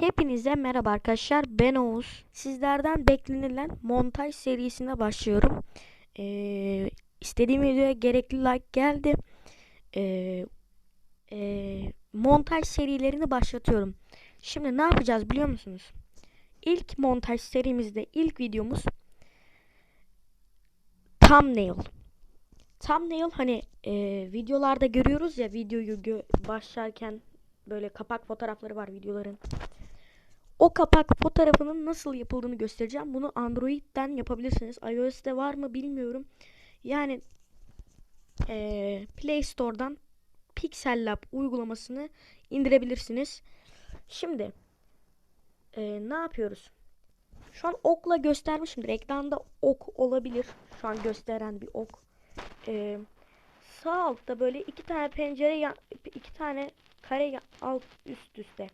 Hepinize merhaba arkadaşlar. Ben Oğuz. Sizlerden beklenilen montaj serisine başlıyorum. Ee, istediğim videoya gerekli like geldi. Ee, ee, montaj serilerini başlatıyorum. Şimdi ne yapacağız biliyor musunuz? İlk montaj serimizde ilk videomuz thumbnail. Thumbnail hani ee, videolarda görüyoruz ya videoyu gö- başlarken böyle kapak fotoğrafları var videoların. O kapak fotoğrafının nasıl yapıldığını göstereceğim. Bunu Android'den yapabilirsiniz. iOS'te var mı bilmiyorum. Yani eee, Play Store'dan Pixel Lab uygulamasını indirebilirsiniz. Şimdi eee, ne yapıyoruz? Şu an okla göstermişimdir. Ekranda ok olabilir. Şu an gösteren bir ok. Eee, sağ altta böyle iki tane pencere iki tane kare alt üst üste.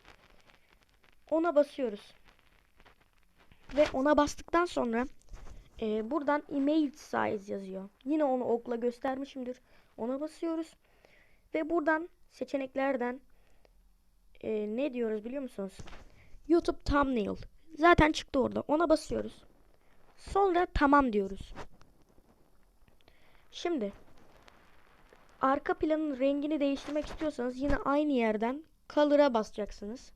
Ona basıyoruz. Ve ona bastıktan sonra e, buradan image size yazıyor. Yine onu okla göstermişimdir. Ona basıyoruz. Ve buradan seçeneklerden e, ne diyoruz biliyor musunuz? YouTube thumbnail. Zaten çıktı orada. Ona basıyoruz. Sonra tamam diyoruz. Şimdi arka planın rengini değiştirmek istiyorsanız yine aynı yerden color'a basacaksınız.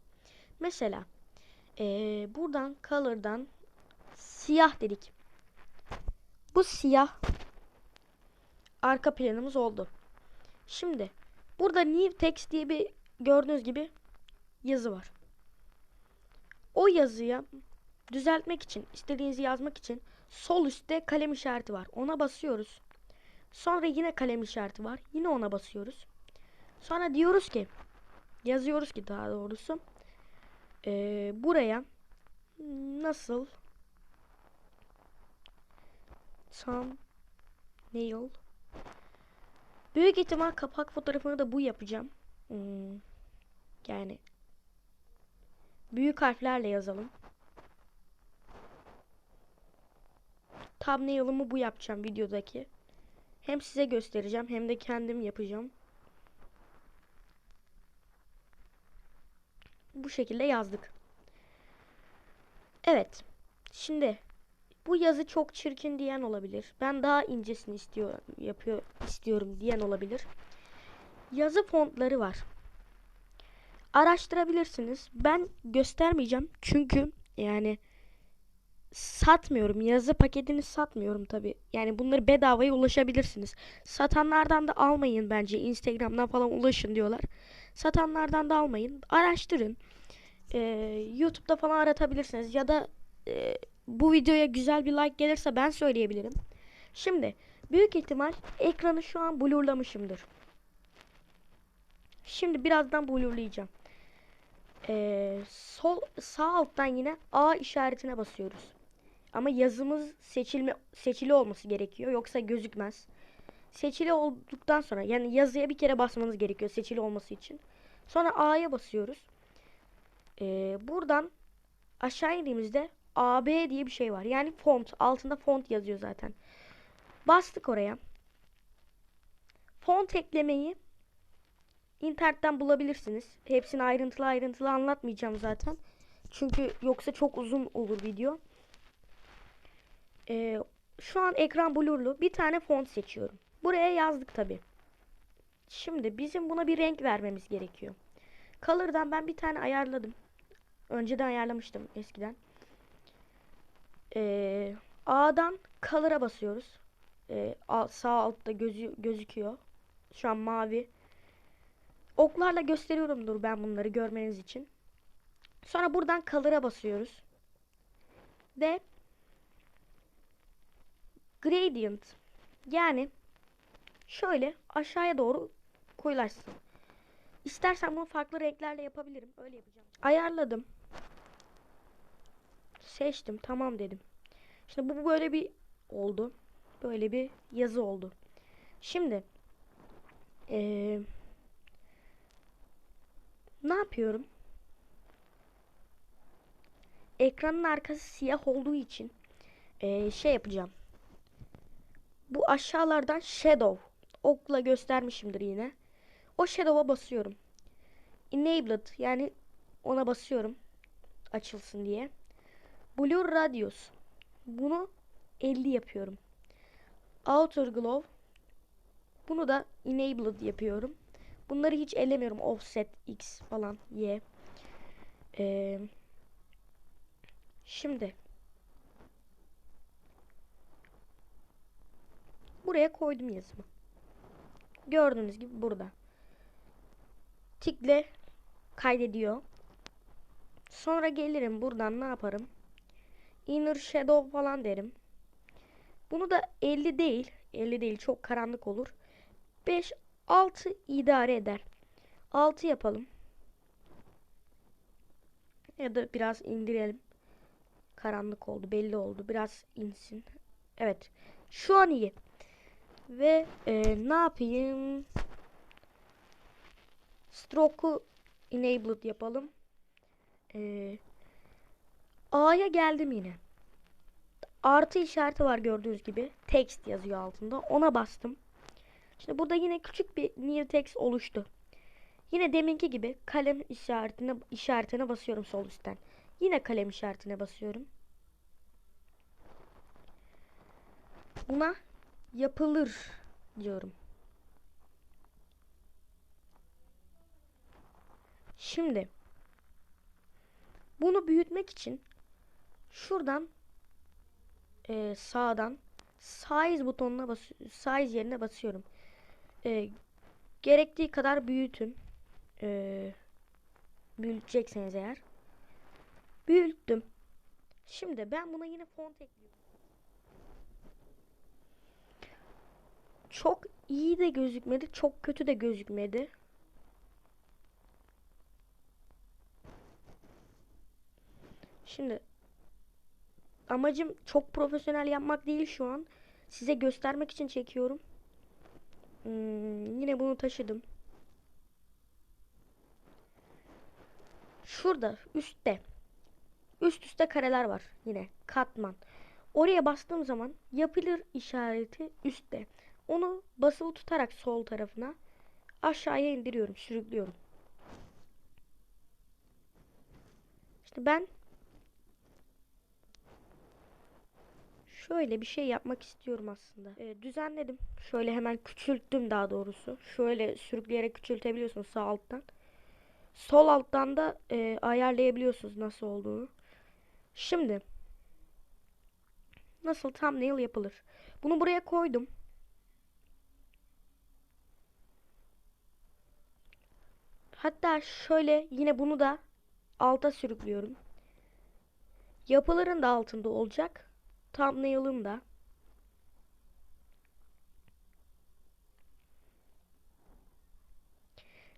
Mesela eee, buradan color'dan siyah dedik. Bu siyah arka planımız oldu. Şimdi burada new text diye bir gördüğünüz gibi yazı var. O yazıya düzeltmek için, istediğinizi yazmak için sol üstte kalem işareti var. Ona basıyoruz. Sonra yine kalem işareti var. Yine ona basıyoruz. Sonra diyoruz ki yazıyoruz ki daha doğrusu ee, buraya nasıl thumbnail büyük ihtimal kapak fotoğrafını da bu yapacağım. Hmm, yani büyük harflerle yazalım. Thumbnail'ımı bu yapacağım videodaki. Hem size göstereceğim hem de kendim yapacağım. Bu şekilde yazdık. Evet. Şimdi bu yazı çok çirkin diyen olabilir. Ben daha incesini istiyor yapıyor istiyorum diyen olabilir. Yazı fontları var. Araştırabilirsiniz. Ben göstermeyeceğim çünkü yani satmıyorum. Yazı paketini satmıyorum tabi. Yani bunları bedavaya ulaşabilirsiniz. Satanlardan da almayın bence. Instagram'dan falan ulaşın diyorlar. Satanlardan da almayın. Araştırın. Ee, YouTube'da falan aratabilirsiniz. Ya da e, bu videoya güzel bir like gelirse ben söyleyebilirim. Şimdi büyük ihtimal ekranı şu an blurlamışımdır. Şimdi birazdan blurlayacağım. Ee, sol sağ alttan yine A işaretine basıyoruz. Ama yazımız seçilme seçili olması gerekiyor yoksa gözükmez. Seçili olduktan sonra yani yazıya bir kere basmanız gerekiyor seçili olması için. Sonra A'ya basıyoruz. Ee, buradan aşağı indiğimizde AB diye bir şey var. Yani font. Altında font yazıyor zaten. Bastık oraya. Font eklemeyi internetten bulabilirsiniz. Hepsini ayrıntılı ayrıntılı anlatmayacağım zaten. Çünkü yoksa çok uzun olur video. Ee, şu an ekran blurlu. Bir tane font seçiyorum. Buraya yazdık tabi. Şimdi bizim buna bir renk vermemiz gerekiyor. Color'dan ben bir tane ayarladım. Önceden ayarlamıştım eskiden. Ee, A'dan Color'a basıyoruz. Ee, sağ altta gözü gözüküyor. Şu an mavi. Oklarla gösteriyorumdur ben bunları görmeniz için. Sonra buradan Color'a basıyoruz. Ve Gradient yani şöyle aşağıya doğru koyulaşsın. İstersen bunu farklı renklerle yapabilirim. Öyle yapacağım. Ayarladım. Seçtim. Tamam dedim. Şimdi bu böyle bir oldu. Böyle bir yazı oldu. Şimdi eee, ne yapıyorum? Ekranın arkası siyah olduğu için eee, şey yapacağım. Bu aşağılardan shadow okla göstermişimdir yine. O shadow'a basıyorum. Enabled yani ona basıyorum. açılsın diye. Blur Radius. Bunu 50 yapıyorum. Outer Glow. Bunu da Enabled yapıyorum. Bunları hiç ellemiyorum. Offset X falan Y. Ee, şimdi buraya koydum yazımı. Gördüğünüz gibi burada. Tikle kaydediyor. Sonra gelirim buradan ne yaparım? Inner Shadow falan derim. Bunu da 50 değil. 50 değil çok karanlık olur. 5 6 idare eder. 6 yapalım. Ya da biraz indirelim. Karanlık oldu, belli oldu. Biraz insin. Evet. Şu an iyi. Ve e, ne yapayım? Stroke'u enabled yapalım. E, A'ya geldim yine. Artı işareti var gördüğünüz gibi. Text yazıyor altında. Ona bastım. Şimdi burada yine küçük bir new text oluştu. Yine deminki gibi kalem işaretine işaretine basıyorum sol üstten. Yine kalem işaretine basıyorum. Buna yapılır diyorum. Şimdi bunu büyütmek için şuradan e, sağdan size butonuna bas size yerine basıyorum. E, gerektiği kadar büyütün. E, büyütecekseniz eğer. Büyüttüm. Şimdi ben buna yine font ekliyorum. Çok iyi de gözükmedi, çok kötü de gözükmedi. Şimdi amacım çok profesyonel yapmak değil şu an. Size göstermek için çekiyorum. Hmm, yine bunu taşıdım. Şurada üstte üst üste kareler var yine katman. Oraya bastığım zaman yapılır işareti üstte. Onu basılı tutarak sol tarafına aşağıya indiriyorum, sürüklüyorum. İşte ben şöyle bir şey yapmak istiyorum aslında. Ee, düzenledim. Şöyle hemen küçülttüm daha doğrusu. Şöyle sürükleyerek küçültebiliyorsunuz sağ alttan. Sol alttan da e, ayarlayabiliyorsunuz nasıl olduğunu. Şimdi nasıl thumbnail yapılır? Bunu buraya koydum. Hatta şöyle yine bunu da alta sürüklüyorum. Yapıların da altında olacak. Thumbnail'ın da.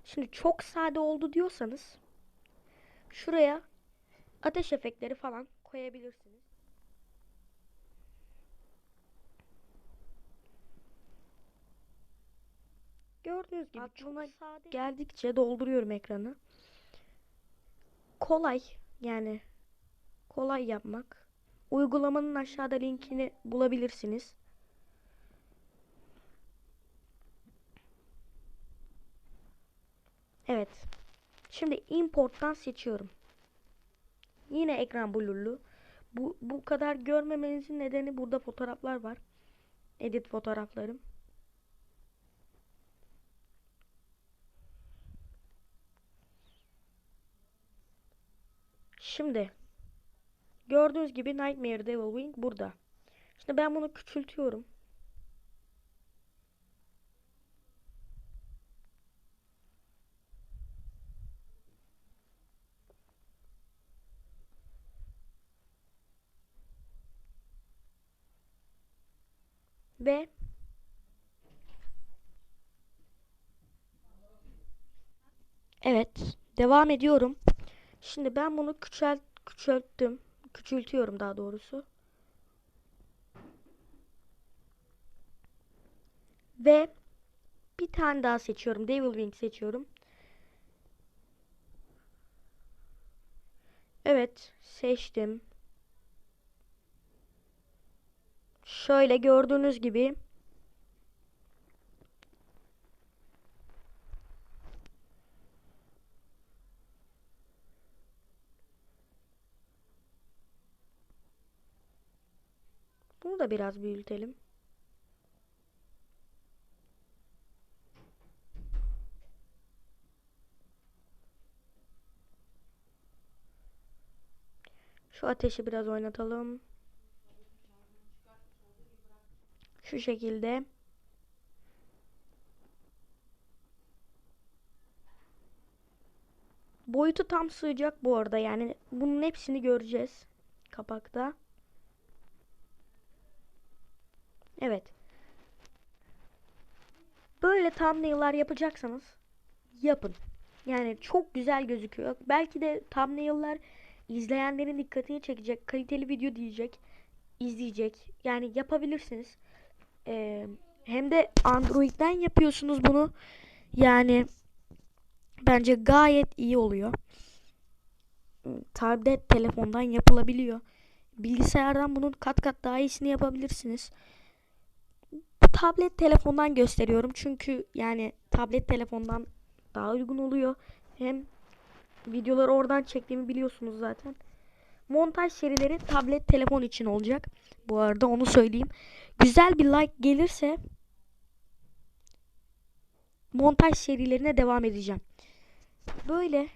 Şimdi çok sade oldu diyorsanız şuraya ateş efektleri falan koyabilirsiniz. Gördüğünüz gibi Aklıma sade geldikçe dolduruyorum ekranı. Kolay yani kolay yapmak. Uygulamanın aşağıda linkini bulabilirsiniz. Evet. Şimdi importtan seçiyorum. Yine ekran blurlu. Bu, bu kadar görmemenizin nedeni burada fotoğraflar var. Edit fotoğraflarım. Şimdi gördüğünüz gibi Nightmare Devil Wing burada. Şimdi ben bunu küçültüyorum. Ve Evet, devam ediyorum. Şimdi ben bunu küçült küçülttüm. Küçültüyorum daha doğrusu. Ve bir tane daha seçiyorum. Devil Wing seçiyorum. Evet, seçtim. Şöyle gördüğünüz gibi biraz büyütelim. Şu ateşi biraz oynatalım. Şu şekilde. Boyutu tam sığacak bu arada. Yani bunun hepsini göreceğiz kapakta. Evet. Böyle thumbnail'lar yapacaksanız yapın. Yani çok güzel gözüküyor. Belki de thumbnail'lar izleyenlerin dikkatini çekecek. Kaliteli video diyecek. izleyecek. Yani yapabilirsiniz. Ee, hem de Android'den yapıyorsunuz bunu. Yani bence gayet iyi oluyor. Tablet telefondan yapılabiliyor. Bilgisayardan bunun kat kat daha iyisini yapabilirsiniz. Tablet telefondan gösteriyorum çünkü yani tablet telefondan daha uygun oluyor. Hem videoları oradan çektiğimi biliyorsunuz zaten. Montaj serileri tablet telefon için olacak. Bu arada onu söyleyeyim. Güzel bir like gelirse montaj serilerine devam edeceğim. Böyle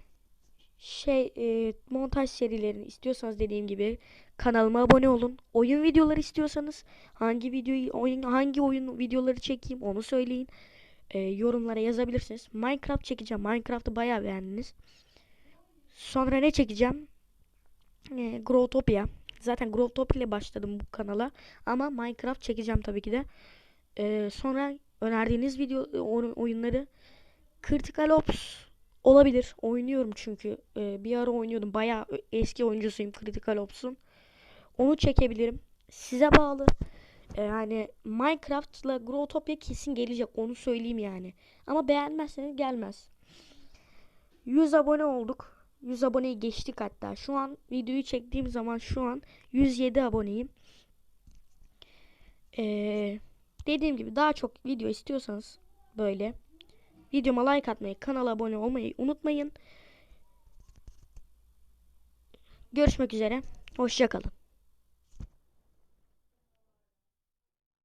şey e, montaj serilerini istiyorsanız dediğim gibi kanalıma abone olun. Oyun videoları istiyorsanız hangi videoyu oyun hangi oyun videoları çekeyim onu söyleyin. E, yorumlara yazabilirsiniz. Minecraft çekeceğim. Minecraft'ı bayağı beğendiniz. Sonra ne çekeceğim? E, Growtopia. Zaten Growtopia ile başladım bu kanala. Ama Minecraft çekeceğim tabii ki de. E, sonra önerdiğiniz video oyunları Critical Ops olabilir. Oynuyorum çünkü. E, bir ara oynuyordum. Bayağı eski oyuncusuyum Critical Ops'un. Onu çekebilirim. Size bağlı. E, yani Minecraft'la Growtopia kesin gelecek. Onu söyleyeyim yani. Ama beğenmezseniz gelmez. 100 abone olduk. 100 aboneyi geçtik hatta. Şu an videoyu çektiğim zaman şu an 107 aboneyim. Ee, dediğim gibi daha çok video istiyorsanız böyle videoma like atmayı, kanala abone olmayı unutmayın. Görüşmek üzere. Hoşçakalın.